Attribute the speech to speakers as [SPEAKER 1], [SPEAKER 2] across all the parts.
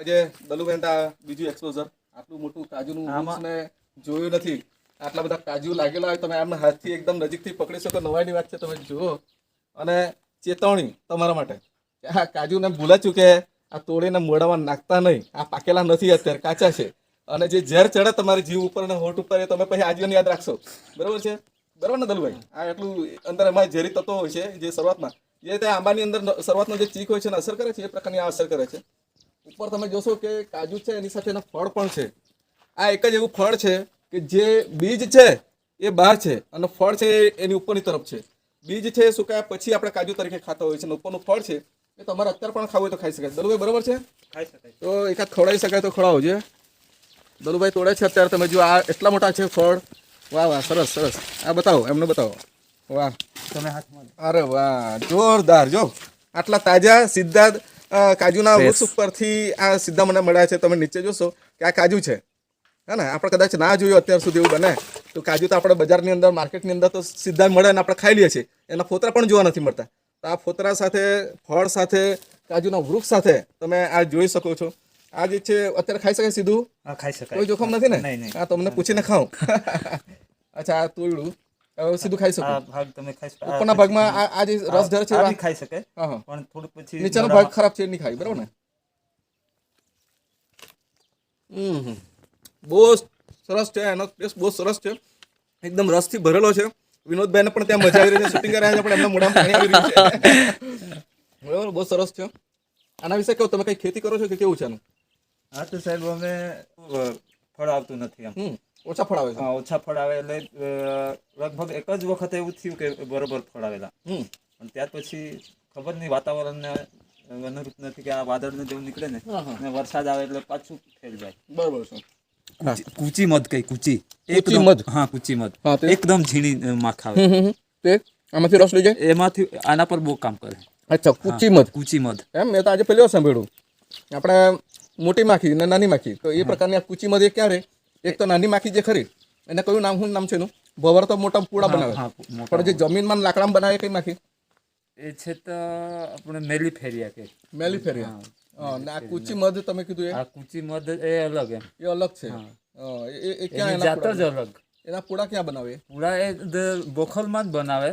[SPEAKER 1] આજે દલુબેન બીજું એક્સપોઝર આટલું મોટું કાજુનું મેં જોયું નથી. આટલા બધા કાજુ લાગેલા હોય તમે આમને હાથથી એકદમ નજીકથી પકડી શકો. નવાઈની વાત છે તમે જુઓ. અને ચેતવણી તમારા માટે. હા આ કાજુને ભૂલાચ્યું કે આ તોડીને મોઢામાં નાખતા નહીં. આ પાકેલા નથી અત્યારે કાચા છે. અને જે ઝેર ચડે તમારી જીવ ઉપર અને હોઠ ઉપર એ તમે પછી આજીવન યાદ રાખશો. બરાબર છે? બરાબર ને દલુભાઈ? આ એટલું અંદર એમાં ઝેરી તત્વો હોય છે જે શરૂઆતમાં. જે તે આંબાની અંદર શરૂઆતનો જે ચીક હોય છે ને અસર કરે છે? એ પ્રકારની આ અસર કરે છે. ઉપર તમે જોશો કે કાજુ છે એની સાથે એના ફળ પણ છે. આ એક જ એવું ફળ છે કે જે બીજ છે એ બહાર છે અને ફળ છે એની ઉપરની તરફ છે. બીજ છે સુકાયા પછી આપણે કાજુ તરીકે ખાતા હોય છે અને ઉપરનું ફળ છે એ તમારે અત્યારે પણ ખાવું હોય તો ખાઈ શકાય. દલુભાઈ બરાબર છે?
[SPEAKER 2] ખાઈ શકાય.
[SPEAKER 1] તો એકાદ ખવડાવી શકાય તો ખવડાવજે છે દલુભાઈ તોડે છે અત્યારે તમે જો આ એટલા મોટા છે ફળ. વાહ વાહ સરસ સરસ. આ બતાવો એમને બતાવો. વાહ.
[SPEAKER 2] તમે હાથમાં
[SPEAKER 1] અરે વાહ જોરદાર જો. આટલા તાજા સીધા કાજુના વૃક્ષ ઉપરથી આ સીધા મને મળ્યા છે. તમે નીચે જોશો કે આ કાજુ છે. હે ને? આપણે કદાચ ના જોયું અત્યાર સુધી એવું બને. તો કાજુ તો આપણે બજારની અંદર માર્કેટની અંદર તો સીધા મળે અને આપણે ખાઈ લઈએ છીએ. એના ફોતરા પણ જોવા નથી મળતા. તો આ ફોતરા સાથે ફળ સાથે કાજુના વૃક્ષ સાથે તમે આ જોઈ શકો છો. આ જે છે અત્યારે ખાઈ શકાય સીધું?
[SPEAKER 2] ખાઈ શકાય.
[SPEAKER 1] કોઈ જોખમ નથી ને? આ તમને પૂછીને ખાઉં. અચ્છા આ તોયડું. સીધું ખાઈ શકો.
[SPEAKER 2] આ ભાગ તમે ખાઈ શકો.
[SPEAKER 1] ઉપરના ભાગમાં આ જે રસ ધરે છે
[SPEAKER 2] આ ખાઈ
[SPEAKER 1] હા
[SPEAKER 2] પણ થોડુંક પછી
[SPEAKER 1] નીચેનો ભાગ ખરાબ છે એ નહીં ખાય બરાબર ને? હમ બહુ સરસ છે એનો ટેસ્ટ બહુ સરસ છે. એકદમ રસથી ભરેલો છે. વિનોદભાઈને પણ ત્યાં મજા આવી રહી છે. શૂટિંગ કરી છે પણ એમના મોઢામાં પાણી આવી રહ્યું છે. બરાબર બહુ સરસ છે. આના વિશે કહો તમે કઈ ખેતી કરો છો કે કેવું છે આનું?
[SPEAKER 2] હા તો સાહેબ અમે ફળ આવતું નથી એમ.
[SPEAKER 1] ઓછા ફળ આવે
[SPEAKER 2] હા, ઓછા ફળ આવે એટલે લગભગ એક જ વખત એવું થયું કે બરોબર ફળ આવેલા
[SPEAKER 1] હમ.
[SPEAKER 2] પણ ત્યાર પછી ખબર નહીં વાતાવરણને અનુરૂપ નથી કે આ વાદળને જેવું નીકળે ને વરસાદ આવે એટલે પાછું ફેલ જાય.
[SPEAKER 1] બરોબર છે.
[SPEAKER 2] કૂચી- મધ કઈ કૂચી?
[SPEAKER 1] કૂચી
[SPEAKER 2] એકદમ-
[SPEAKER 1] મધ?
[SPEAKER 2] હા કૂચી મધ.
[SPEAKER 1] હા તે?
[SPEAKER 2] એકદમ ઝીણી માખ આવે.
[SPEAKER 1] તે? આમાંથી રસ લઈ જાય?
[SPEAKER 2] એમાંથી આના પર બહુ કામ કરે.
[SPEAKER 1] અચ્છા કુચી મધ.
[SPEAKER 2] કૂચી મધ.
[SPEAKER 1] એમ મેં તો આજે પહેલી વાર સાંભળ્યું. આપણે મોટી માખી ને નાની માખી તો એ પ્રકારની આ કૂચી મધ એ ક્યાં રહે? એક તો નાની માખી જે ખરી એને કયું નામ શું નામ છે એનું? ભવર તો મોટા પૂળા બનાવે. પણ જે જમીનમાં લાકડામાં બનાવે કઈ માખી?
[SPEAKER 2] એ છે તો આપણે મેલી ફેરિયા કે
[SPEAKER 1] મેલી ફેરિયા અને આ કુચી મધ તમે કીધું એ?
[SPEAKER 2] આ કુચી મધ એ અલગ એમ.
[SPEAKER 1] એ અલગ છે. એ- એ- ક્યાં
[SPEAKER 2] જાત જ અલગ.
[SPEAKER 1] એના પૂળા ક્યાં બનાવે?
[SPEAKER 2] પૂરા એ બોખલમાં જ બનાવે.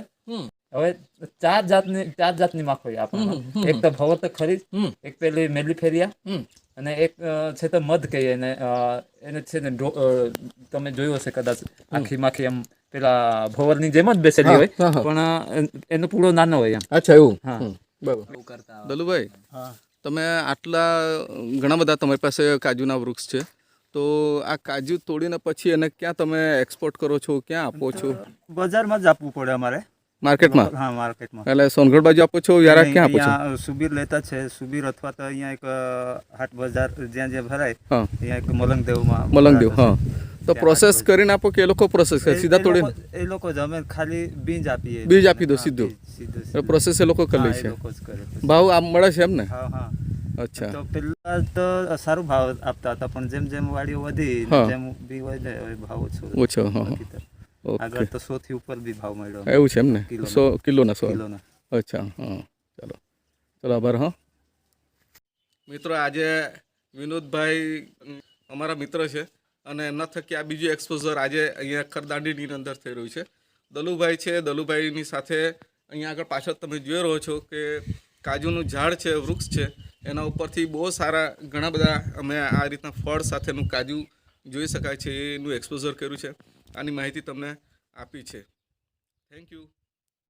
[SPEAKER 2] હવે ચાર જાતની ચાર જાતની માખોઈ આપણે એક તો ભવર તો ખરી એક પેલી મેલી ફેરિયા અને એક છે તો મધ કહીએ એને એને છે ને તમે જોયું હશે કદાચ આખી માખી એમ પેલા ભવરની જેમ જ બેસેલી હોય. પણ એનો પૂળો નાનો હોય એમ.
[SPEAKER 1] અચ્છા એવું?
[SPEAKER 2] હા.
[SPEAKER 1] બરાબર. દલુભાઈ તમે આટલા ઘણા બધા તમારી પાસે કાજુના વૃક્ષ છે. તો આ કાજુ તોડીને પછી એને ક્યાં તમે એક્સપોર્ટ કરો છો ક્યાં આપો છો?
[SPEAKER 2] બજારમાં જ આપવું પડે અમારે.
[SPEAKER 1] માર્કેટમાં?
[SPEAKER 2] હા માર્કેટમાં.
[SPEAKER 1] એટલે સોનગઢ બાજુ આપો છો યારા ક્યાં આપો છો?
[SPEAKER 2] સુબીર લેતા છે સુબીર અથવા તો અહીંયા એક હાટ બજાર જ્યાં જ્યાં ભરાય અહીંયા એક મલંગદેવમાં
[SPEAKER 1] મલંગદેવ હા. તો પ્રોસેસ કરીને આપો કે એ લોકો પ્રોસેસ કરે? સીધા
[SPEAKER 2] તોડી એ લોકો જ અમે ખાલી બીજ આપીએ.
[SPEAKER 1] બીજ આપી દો સીધું. પ્રોસેસ એ લોકો કરી લે છે. ભાવ આમ મળે છે એમ ને?
[SPEAKER 2] હા હા.
[SPEAKER 1] અચ્છા.
[SPEAKER 2] તો પેલા તો સારું ભાવ આપતા હતા પણ જેમ જેમ વાડીઓ વધી જેમ બી વધે ભાવ ઓછો
[SPEAKER 1] ઓછો હા
[SPEAKER 2] આગળ તો સો થી ઉપર બી ભાવ મળ્યો.
[SPEAKER 1] એવું છે એમ ને? સો કિલોના સો.
[SPEAKER 2] કિલોના.
[SPEAKER 1] અચ્છા હા. ચાલો. ચાલો આભાર હા. મિત્રો આજે વિનોદભાઈ અમારા મિત્ર છે અને એમના થકી આ બીજું એક્સપોઝર આજે અહીંયા ખરદાંડીની અંદર થઈ રહ્યું છે. દલુભાઈ છે દલુભાઈની સાથે અહીંયા આગળ પાછળ તમે જોઈ રહ્યો છો કે કાજુનું ઝાડ છે વૃક્ષ છે એના ઉપરથી બહુ સારા ઘણા બધા અમે આ રીતના ફળ સાથેનું કાજુ જોઈ શકાય છે એનું એક્સપોઝર કર્યું છે. આની માહિતી તમને આપી છે. Thank you